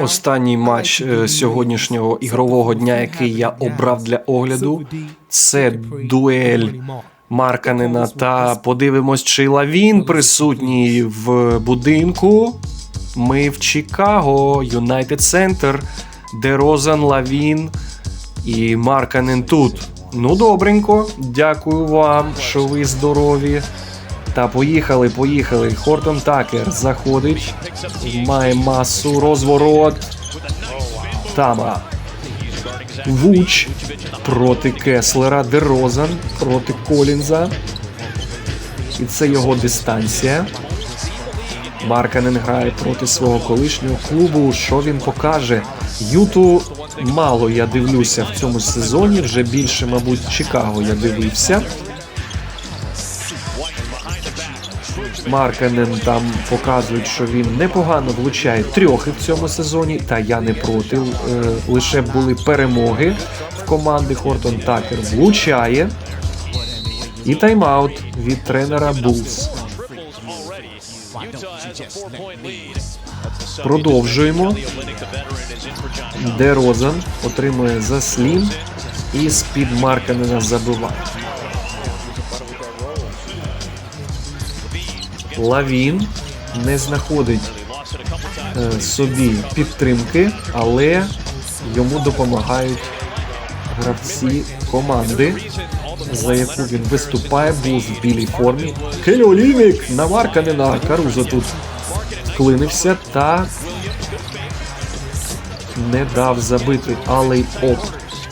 Останній матч е, сьогоднішнього ігрового дня, який я обрав для огляду, це дуель Марканена. Та подивимось, чи Лавін присутній в будинку. Ми в Чикаго, Юнайтед Центр, де Розан, Лавін і Марканен тут. Ну, добренько. Дякую вам, що ви здорові. Та поїхали, поїхали. Хортон Такер заходить. Має масу розворот. Тама. Вуч проти Кеслера. Дерозан проти Колінза. І це його дистанція. Марканен грає проти свого колишнього клубу. Що він покаже? Юту мало я дивлюся в цьому сезоні. Вже більше, мабуть, Чикаго я дивився. Марканен там показують, що він непогано влучає трьохи в цьому сезоні, та я не проти. Е, Лише були перемоги в команди. Хортон Такер влучає. І тайм-аут від тренера Булс. Продовжуємо. Де Розан отримує заслін і з-під Марканена забиває. Лавін не знаходить е, собі підтримки, але йому допомагають гравці команди, за яку він виступає, був в білій формі. Келі Олійник на Марканена. Карузо тут вклинився та не дав забити, але оп.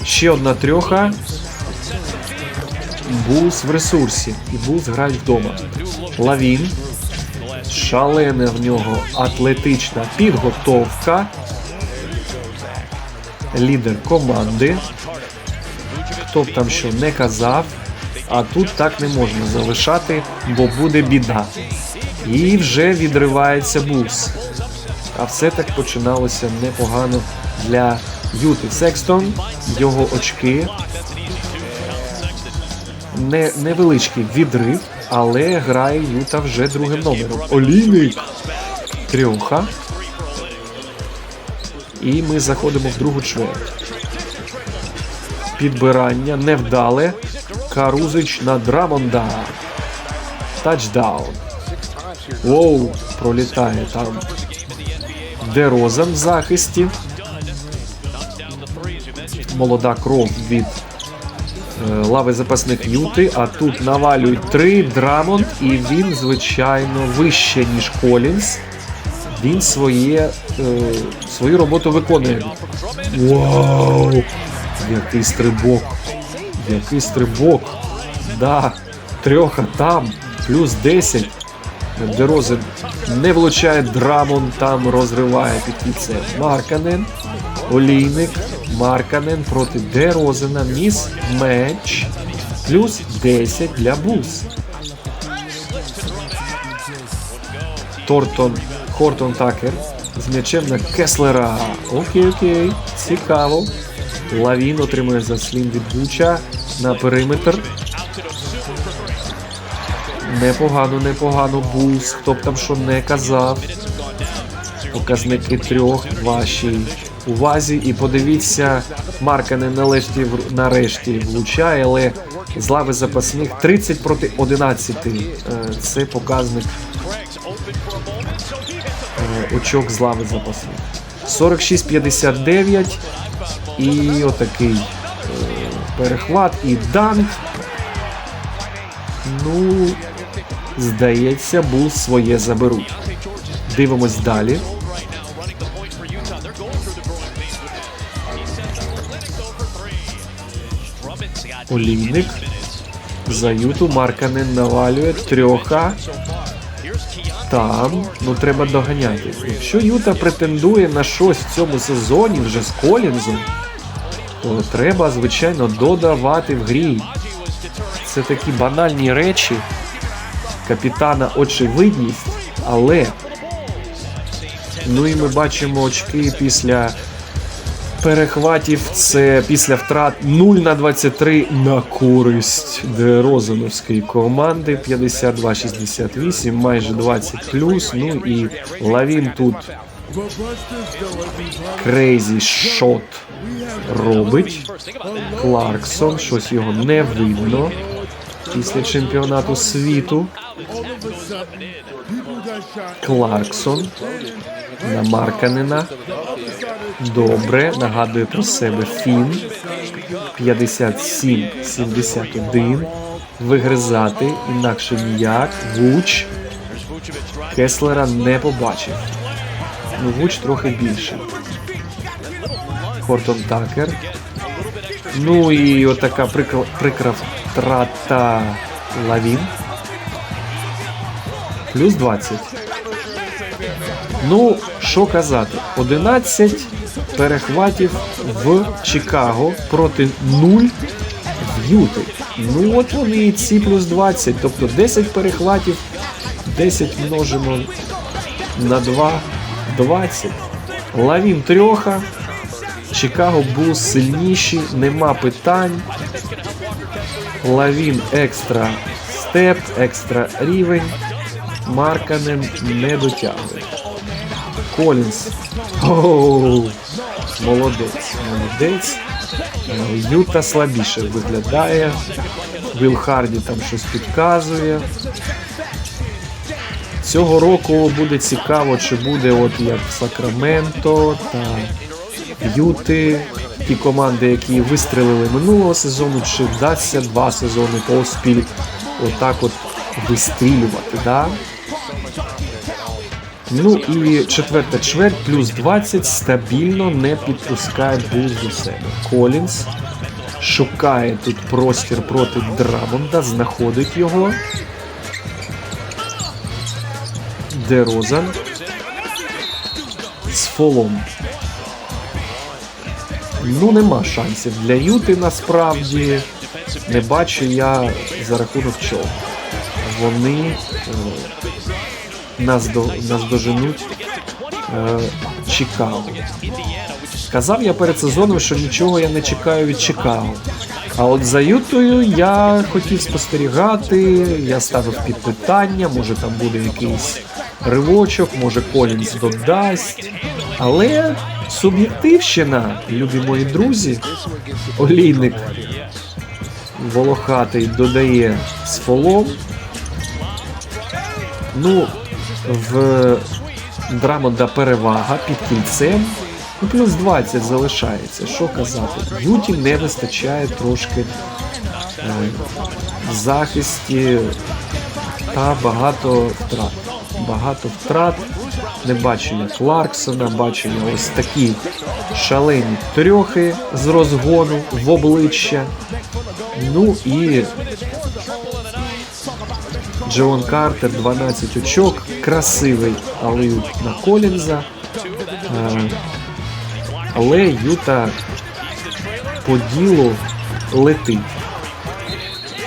Ще одна трьоха. Булс в ресурсі. І Булс грають вдома. Лавін. Шалена в нього атлетична підготовка. Лідер команди. Хто б там що не казав. А тут так не можна залишати, бо буде біда. І вже відривається Булс. А все так починалося непогано для Юти. Секстон, його очки. Не, невеличкий відрив, але грає Юта вже другим номером. Олійник. Трьоха. І ми заходимо в другу чверть. Підбирання невдале. Карузич на Драмонда. Тачдаун. Воу, пролітає там. Дерозан в захисті. Молода кров від лави запасних Юти. А тут навалюють три Драмонт, і він, звичайно, вище, ніж Колінс. Він своє, е, свою роботу виконує. Вау! Який стрибок! Який стрибок! Да, трьоха там, плюс 10. Дерозен не влучає Драмон, там розриває під кільце Марканен. Олійник. Марканен проти Дерозена. Міс меч. Плюс 10 для Булс. Тортон. Хортон Такер. З м'ячем на Кеслера. Окей, окей. Цікаво. Лавін отримує заслін від Буча на периметр. Непогано, непогано Булс, хто б там що не казав. Показники трьох вашій увазі. І подивіться, Марка не нарешті, нарешті влучає, але з лави запасних 30 проти 11. Е, Це показник е, очок з лави запасних. 46-59. І отакий е, перехват і данк. Ну, здається, бул своє заберуть. Дивимось далі. Олійник. За Юту Марканен навалює трьоха. Там, ну треба доганяти. Якщо Юта претендує на щось в цьому сезоні вже з Колінзом, то треба, звичайно, додавати в грі. Це такі банальні речі. Капітана очевидність, але. Ну і ми бачимо очки після перехватів. Це після втрат 0 на 23 на користь Дерозановської команди. 52-68, майже 20 плюс. Ну і Лавін тут Крейзі шот робить. Кларксон, щось його не видно після чемпіонату світу. Кларксон на Марканена. Добре, нагадує про себе Фін. 57-71. Вигризати, інакше ніяк. Вуч. Кеслера не побачив. Ну, Вуч трохи більше. Хортон Такер. Ну і отака прикра, прикра втрата Лавін. Плюс 20. Ну, що казати, 11 перехватів в Чикаго проти 0 в Юти. Ну от вони і ці плюс 20, тобто 10 перехватів, 10 множимо на 2, 20. Лавін трьоха. Чикаго був сильніші, нема питань. Лавін екстра степ, екстра рівень. Марканен не дотягує. Колінс. Оу, молодець, молодець. Юта слабіше виглядає. Віл Харді там щось підказує. Цього року буде цікаво, чи буде от як Сакраменто та Юти. Ті команди, які вистрелили минулого сезону, чи вдасться два сезони поспіль отак от вистрілювати. Да? Ну і четверта чверть плюс 20 стабільно не підпускає Булз до себе. Колінс шукає тут простір проти Драмонда, знаходить його. Дерозан з фолом. Ну, нема шансів для Юти насправді. Не бачу я за рахунок чого. Вони е, наздо, наздоженуть е, Чикаго. Казав я перед сезоном, що нічого я не чекаю від Чикаго. А от за Ютою я хотів спостерігати, я ставив під питання, може там буде якийсь ривочок, може Колінс додасть. Але суб'єктивщина, любі мої друзі, олійник волохатий додає з фолом. Ну, в Драмонда перевага під кільцем. Ну, плюс 20 залишається. Що казати? Юті не вистачає трошки е, захисті та багато втрат. Багато втрат. Не бачу я Кларксона, бачу я ось такі шалені трьохи з розгону в обличчя. Ну і Джон Картер 12 очок, красивий алеют на Колінза. Е, Але Юта по ділу летить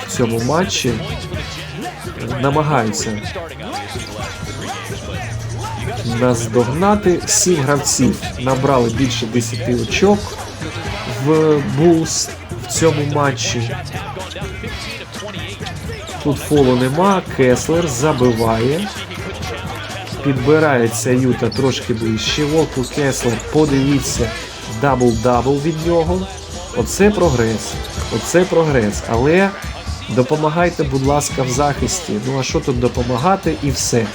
в цьому матчі. Намагаються наздогнати. Сім гравців набрали більше 10 очок в Булс в цьому матчі. Тут фолу нема, Кеслер забиває. Підбирається Юта трошки ближче. Волку Кеслер, подивіться, дабл-дабл від нього. Оце прогрес. Оце прогрес. Але допомагайте, будь ласка, в захисті. Ну а що тут допомагати і все.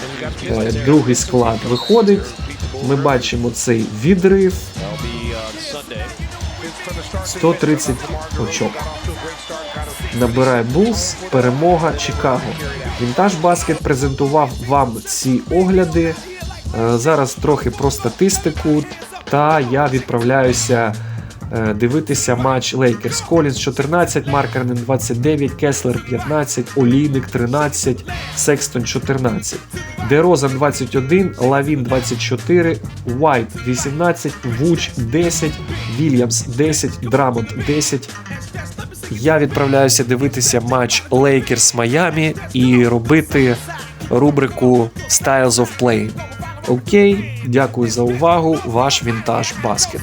Е, Другий склад виходить. Ми бачимо цей відрив. 130 очок. Набирає Булс, перемога Чикаго. Вінтаж Баскет презентував вам ці огляди. Е, Зараз трохи про статистику. Та я відправляюся е, дивитися матч Лейкерс Колінс 14, Маркернен 29, Кеслер 15, Олійник 13, Секстон 14, Дерозан 21, Лавін 24, Уайт 18, Вуч 10, Вільямс 10, Драмонт 10. Я відправляюся дивитися матч Лейкерс Майами і робити рубрику Styles of Play. Окей, дякую за увагу. Ваш Вінтаж Баскет.